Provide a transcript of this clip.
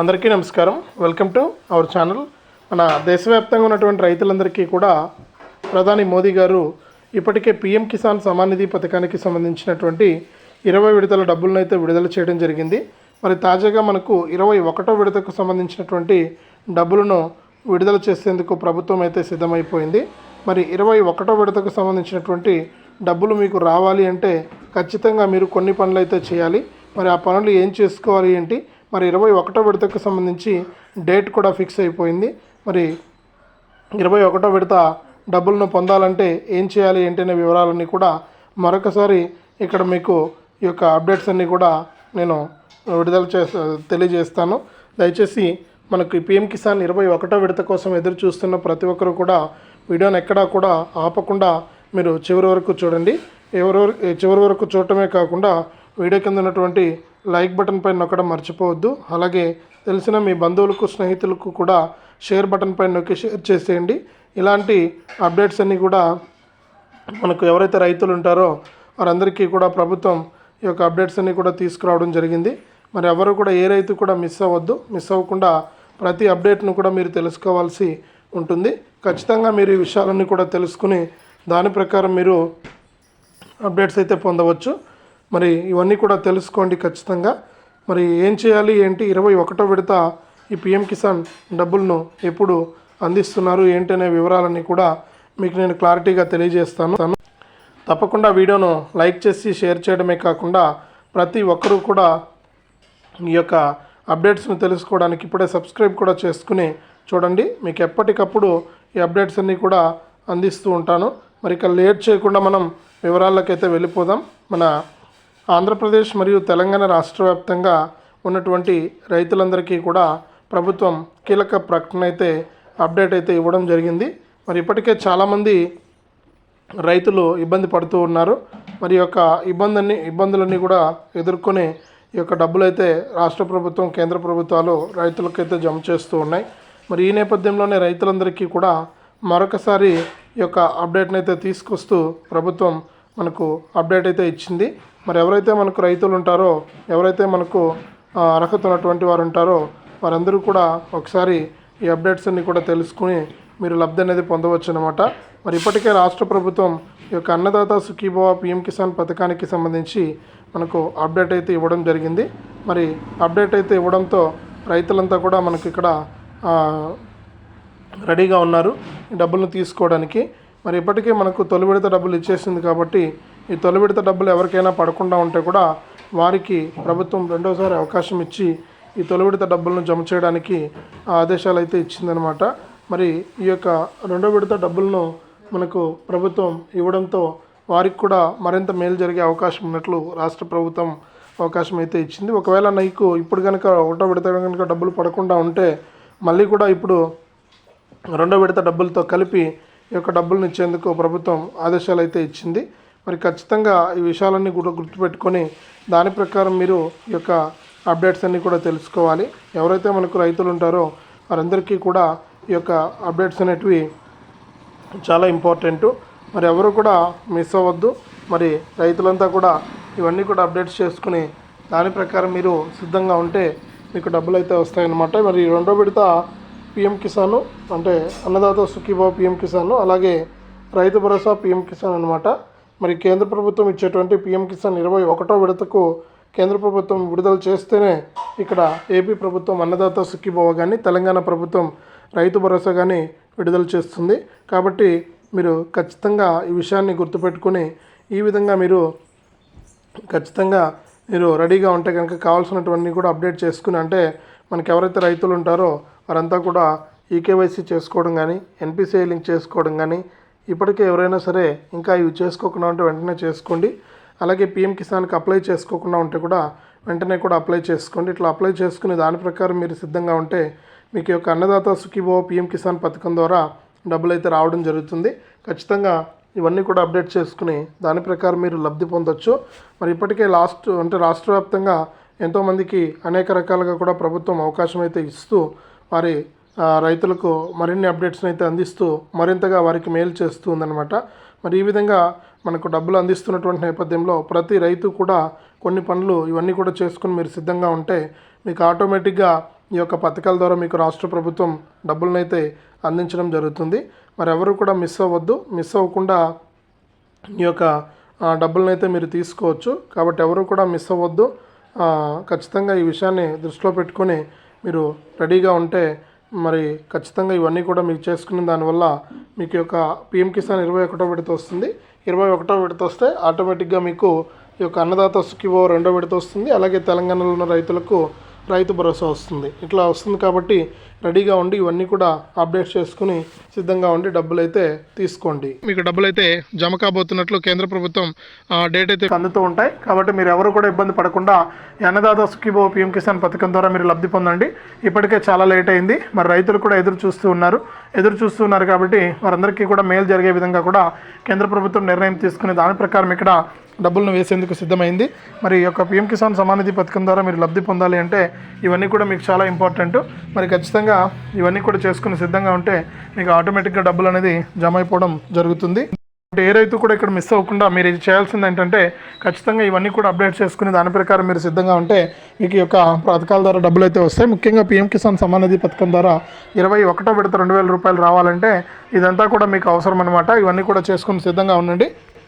అందరికీ నమస్కారం. Welcome to our channel మన దేశవ్యాప్తంగా ఉన్నటువంటి రైతులందరికీ కూడా ప్రధాని మోదీ గారు ఇప్పటికే పీఎం కిసాన్ సమాన్ నిధి పథకానికి సంబంధించినటువంటి ఇరవై విడతల డబ్బులను అయితే విడుదల చేయడం జరిగింది. మరి తాజాగా మనకు ఇరవై ఒకటో విడతకు సంబంధించినటువంటి డబ్బులను విడుదల చేసేందుకు ప్రభుత్వం అయితే సిద్ధమైపోయింది. మరి ఇరవై ఒకటో విడతకు సంబంధించినటువంటి డబ్బులు మీకు రావాలి అంటే ఖచ్చితంగా మీరు కొన్ని పనులు అయితే చేయాలి. మరి ఆ పనులు ఏం చేసుకోవాలి ఏంటి? మరి ఇరవై ఒకటో విడతకు సంబంధించి డేట్ కూడా ఫిక్స్ అయిపోయింది. మరి ఇరవై ఒకటో విడత డబ్బులను పొందాలంటే ఏం చేయాలి ఏంటనే వివరాలన్నీ కూడా మరొకసారి ఇక్కడ మీకు ఈ యొక్క అప్డేట్స్ అన్నీ కూడా నేను విడుదల చే తెలియజేస్తాను. దయచేసి మనకు పిఎం కిసాన్ ఇరవై ఒకటో విడత కోసం ఎదురు చూస్తున్న ప్రతి ఒక్కరు కూడా వీడియోని ఎక్కడా కూడా ఆపకుండా మీరు చివరి వరకు చూడండి. ఎవరెవరు చివరి వరకు చూడటమే కాకుండా వీడియో కింద ఉన్నటువంటి లైక్ బటన్ పైన నొక్కడం మర్చిపోవద్దు. అలాగే తెలిసిన మీ బంధువులకు స్నేహితులకు కూడా షేర్ బటన్ పైన నొక్కి షేర్ చేసేయండి. ఇలాంటి అప్డేట్స్ అన్నీ కూడా మనకు ఎవరైతే రైతులు ఉంటారో వారందరికీ కూడా ప్రభుత్వం ఈ యొక్క అప్డేట్స్ అన్నీ కూడా తీసుకురావడం జరిగింది. మరి ఎవరు కూడా ఏ రైతు కూడా మిస్ అవ్వద్దు. మిస్ అవ్వకుండా ప్రతి అప్డేట్ను కూడా మీరు తెలుసుకోవాల్సి ఉంటుంది. ఖచ్చితంగా మీరు ఈ విషయాలన్నీ కూడా తెలుసుకుని దాని ప్రకారం మీరు అప్డేట్స్ అయితే పొందవచ్చు. మరి ఇవన్నీ కూడా తెలుసుకోండి ఖచ్చితంగా. మరి ఏం చేయాలి ఏంటి? ఇరవై ఒకటో విడత ఈ పిఎం కిసాన్ డబ్బులను ఎప్పుడు అందిస్తున్నారు ఏంటి అనే వివరాలన్నీ కూడా మీకు నేను క్లారిటీగా తెలియజేస్తాను. తప్పకుండా వీడియోను లైక్ చేసి షేర్ చేయడమే కాకుండా ప్రతి ఒక్కరూ కూడా ఈ యొక్క అప్డేట్స్ను తెలుసుకోవడానికి ఇప్పుడే సబ్స్క్రైబ్ కూడా చేసుకుని చూడండి. మీకు ఎప్పటికప్పుడు ఈ అప్డేట్స్ అన్నీ కూడా అందిస్తూ ఉంటాను. మరి ఇక లేట్ చేయకుండా మనం వివరాలకైతే వెళ్ళిపోదాం. మన ఆంధ్రప్రదేశ్ మరియు తెలంగాణ రాష్ట్ర వ్యాప్తంగా ఉన్నటువంటి రైతులందరికీ కూడా ప్రభుత్వం కీలక ప్రకటన అయితే అప్డేట్ అయితే ఇవ్వడం జరిగింది. మరి ఇప్పటికే చాలామంది రైతులు ఇబ్బంది పడుతూ ఉన్నారు. మరి యొక్క ఇబ్బందిని ఇబ్బందులన్నీ కూడా ఎదుర్కొని ఈ యొక్క డబ్బులైతే రాష్ట్ర ప్రభుత్వం కేంద్ర ప్రభుత్వాలు రైతులకైతే జమ చేస్తూ ఉన్నాయి. మరి ఈ నేపథ్యంలోనే రైతులందరికీ కూడా మరొకసారి ఈ యొక్క అప్డేట్ని అయితే తీసుకొస్తూ ప్రభుత్వం మనకు అప్డేట్ అయితే ఇచ్చింది. మరి ఎవరైతే మనకు రైతులు ఉంటారో ఎవరైతే మనకు అర్హత ఉన్నటువంటి వారు ఉంటారో వారందరూ కూడా ఒకసారి ఈ అప్డేట్స్ అన్ని కూడా తెలుసుకుని మీరు లబ్ధి అనేది పొందవచ్చు అనమాట మరి ఇప్పటికే రాష్ట్ర ప్రభుత్వం ఈ యొక్క అన్నదాత సుఖీభవ పిఎం కిసాన్ పథకానికి సంబంధించి మనకు అప్డేట్ అయితే ఇవ్వడం జరిగింది. మరి అప్డేట్ అయితే ఇవ్వడంతో రైతులంతా కూడా మనకి ఇక్కడ రెడీగా ఉన్నారు డబ్బులను తీసుకోవడానికి. మరి ఇప్పటికే మనకు తొలి విడత డబ్బులు ఇచ్చేసింది కాబట్టి ఈ తొలి విడత డబ్బులు ఎవరికైనా పడకుండా ఉంటే కూడా వారికి ప్రభుత్వం రెండోసారి అవకాశం ఇచ్చి ఈ తొలి విడత డబ్బులను జమ చేయడానికి ఆదేశాలు అయితే ఇచ్చిందనమాట. మరి ఈ యొక్క రెండో విడత డబ్బులను మనకు ప్రభుత్వం ఇవ్వడంతో వారికి కూడా మరింత మేలు జరిగే అవకాశం ఉన్నట్లు రాష్ట్ర ప్రభుత్వం అవకాశం అయితే ఇచ్చింది. ఒకవేళ నీకు ఇప్పుడు కనుక ఒకటో విడత కనుక డబ్బులు పడకుండా ఉంటే మళ్ళీ కూడా ఇప్పుడు రెండో విడత డబ్బులతో కలిపి ఈ యొక్క డబ్బులను ఇచ్చేందుకు ప్రభుత్వం ఆదేశాలు అయితే ఇచ్చింది. మరి ఖచ్చితంగా ఈ విషయాలన్నీ కూడా గుర్తుపెట్టుకొని దాని ప్రకారం మీరు ఈ యొక్క అప్డేట్స్ అన్నీ కూడా తెలుసుకోవాలి. ఎవరైతే మనకు రైతులు ఉంటారో వారందరికీ కూడా ఈ యొక్క అప్డేట్స్ అనేటివి చాలా ఇంపార్టెంట్. మరి ఎవరు కూడా మిస్ అవ్వద్దు. మరి రైతులంతా కూడా ఇవన్నీ కూడా అప్డేట్స్ చేసుకుని దాని ప్రకారం మీరు సిద్ధంగా ఉంటే మీకు డబ్బులు అయితే వస్తాయన్నమాట. మరి రెండో విడత పిఎం కిసాన్ అంటే అన్నదాత సుఖీభావ పిఎం కిసాన్ అలాగే రైతు భరోసా పిఎం కిసాన్ అనమాట మరి కేంద్ర ప్రభుత్వం ఇచ్చేటువంటి పిఎం కిసాన్ ఇరవై ఒకటో విడతకు కేంద్ర ప్రభుత్వం విడుదల చేస్తేనే ఇక్కడ ఏపీ ప్రభుత్వం అన్నదాత సుఖీభావ కానీ తెలంగాణ ప్రభుత్వం రైతు భరోసా కానీ విడుదల చేస్తుంది. కాబట్టి మీరు ఖచ్చితంగా ఈ విషయాన్ని గుర్తుపెట్టుకొని ఈ విధంగా మీరు ఖచ్చితంగా మీరు రెడీగా ఉంటే కనుక కావాల్సినటువన్నీ కూడా అప్డేట్ చేసుకుని అంటే మనకి ఎవరైతే రైతులు ఉంటారో వారంతా కూడా ఈకేవైసీ చేసుకోవడం కానీ ఎన్పిసిఐ లింక్ చేసుకోవడం కానీ ఇప్పటికే ఎవరైనా సరే ఇంకా ఇవి చేసుకోకుండా ఉంటే వెంటనే చేసుకోండి. అలాగే పిఎం కిసాన్కి అప్లై చేసుకోకుండా ఉంటే కూడా వెంటనే కూడా అప్లై చేసుకోండి. ఇట్లా అప్లై చేసుకుని దాని ప్రకారం మీరు సిద్ధంగా ఉంటే మీకు యొక్క అన్నదాత సుఖీభవ పిఎం కిసాన్ పథకం ద్వారా డబ్బులు అయితే రావడం జరుగుతుంది. ఖచ్చితంగా ఇవన్నీ కూడా అప్డేట్ చేసుకుని దాని ప్రకారం మీరు లబ్ధి పొందొచ్చు. మరి ఇప్పటికే లాస్ట్ అంటే రాష్ట్ర వ్యాప్తంగా ఎంతోమందికి అనేక రకాలుగా కూడా ప్రభుత్వం అవకాశం అయితే ఇస్తూ వారి రైతులకు మరిన్ని అప్డేట్స్ని అయితే అందిస్తూ మరింతగా వారికి మేలు చేస్తూ ఉందన్నమాట. మరి ఈ విధంగా మనకు డబ్బులు అందిస్తున్నటువంటి నేపథ్యంలో ప్రతి రైతు కూడా కొన్ని పనులు ఇవన్నీ కూడా చేసుకుని మీరు సిద్ధంగా ఉంటే మీకు ఆటోమేటిక్గా ఈ యొక్క పథకాల ద్వారా మీకు రాష్ట్ర ప్రభుత్వం డబ్బులనైతే అందించడం జరుగుతుంది. మరి ఎవరు కూడా మిస్ అవ్వద్దు. మిస్ అవ్వకుండా ఈ యొక్క డబ్బులనైతే మీరు తీసుకోవచ్చు. కాబట్టి ఎవరు కూడా మిస్ అవ్వద్దు. ఖచ్చితంగా ఈ విషయాన్ని దృష్టిలో పెట్టుకొని మీరు రెడీగా ఉంటే మరి ఖచ్చితంగా ఇవన్నీ కూడా మీకు చేసుకున్న దానివల్ల మీకు యొక్క పిఎం కిసాన్ ఇరవై ఒకటో విడత వస్తుంది. ఇరవై ఒకటో విడత వస్తే ఆటోమేటిక్గా మీకు ఈ యొక్క అన్నదాత సుఖివో రెండో విడత వస్తుంది. అలాగే తెలంగాణలో ఉన్న రైతులకు రైతు భరోసా వస్తుంది. ఇట్లా వస్తుంది కాబట్టి రెడీగా ఉండి ఇవన్నీ కూడా అప్డేట్ చేసుకుని సిద్ధంగా ఉండి డబ్బులు అయితే తీసుకోండి. మీకు డబ్బులు అయితే జమ కాబోతున్నట్లు కేంద్ర ప్రభుత్వం డేట్ అయితే అందుతూ ఉంటాయి. కాబట్టి మీరు ఎవరు కూడా ఇబ్బంది పడకుండా అన్నదాత సుఖీభో పిఎం కిసాన్ పథకం ద్వారా మీరు లబ్ధి పొందండి. ఇప్పటికే చాలా లేట్ అయింది. మరి రైతులు కూడా ఎదురు చూస్తూ ఉన్నారు. ఎదురు చూస్తూ ఉన్నారు కాబట్టి వారందరికీ కూడా మేలు జరిగే విధంగా కూడా కేంద్ర ప్రభుత్వం నిర్ణయం తీసుకుని దాని ప్రకారం ఇక్కడ డబ్బులను వేసేందుకు సిద్ధమైంది. మరి ఈ యొక్క పిఎం కిసాన్ సమానిధి పథకం ద్వారా మీరు లబ్ధి పొందాలి అంటే ఇవన్నీ కూడా మీకు చాలా ఇంపార్టెంట్. మరి ఖచ్చితంగా ఇవన్నీ కూడా చేసుకుని సిద్ధంగా ఉంటే మీకు ఆటోమేటిక్గా డబ్బులు అనేది జమ అయిపోవడం జరుగుతుంది. అంటే ఏ రైతు కూడా ఇక్కడ మిస్ అవ్వకుండా మీరు ఇది చేయాల్సింది ఏంటంటే ఖచ్చితంగా ఇవన్నీ కూడా అప్డేట్ చేసుకుని దాని ప్రకారం మీరు సిద్ధంగా ఉంటే మీకు ఈ యొక్క పథకాల ద్వారా డబ్బులు అయితే వస్తాయి. ముఖ్యంగా పీఎం కిసాన్ సమ్మాన్ నిధి పథకం ద్వారా ఇరవై ఒకటో విడత రెండు వేల రూపాయలు రావాలంటే ఇదంతా కూడా మీకు అవసరం అనమాట ఇవన్నీ కూడా చేసుకుని సిద్ధంగా ఉండండి.